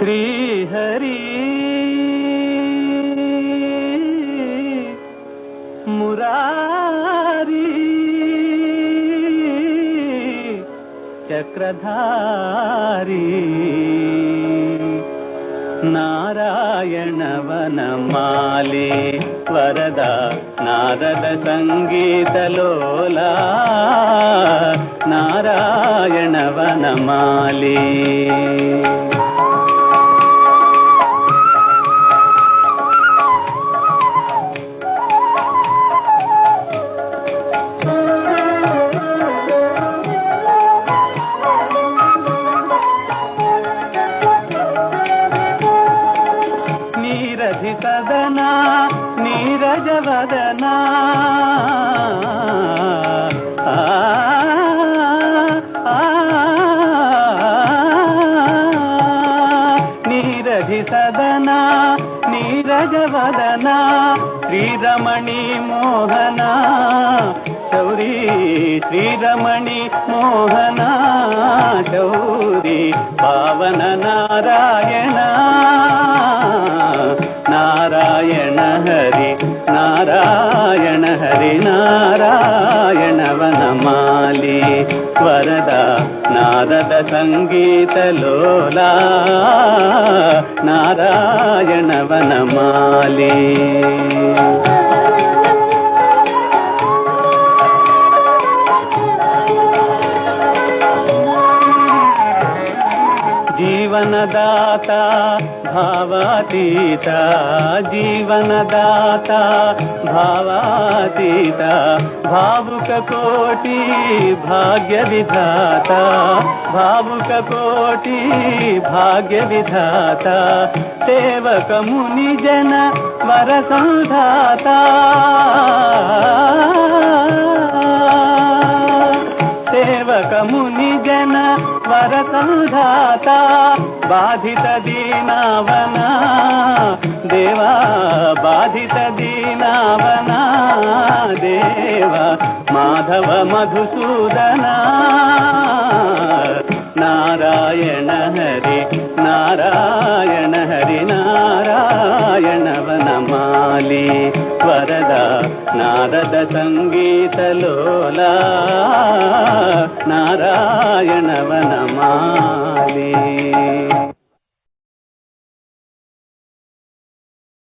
శ్రీహరి. మురారి. చక్రధారి. నారాయణ వనమాలి. వరద నారద సంగీతలోలా నారాయణ సదనా నీరజవదనా నీరజి సదనా నీరజవదనా శ్రీరమణి మోహనా. శౌరీ శ్రీరమణి మోహనా. శౌరి పావన నారాయణ నారాయణ హరి నారాయణ హరి నారాయణ వనమాలి. వరద నారద సంగీతలోలా నారాయణ జీవనదాత భావాతీత జీవనదాత భావాతీత భావుక కోటి భాగ్య విధాత భావుక కోటి భాగ్య విధాత సేవకముని జన వర సంధాత ముని జన వర సంధాత బాధిత దీనావన. దేవా బాధిత దీనావన. దేవ మాధవ మధుసూదన. నారాయణ హరి నారద సంగీతలోలా నారాయణవనమాలి.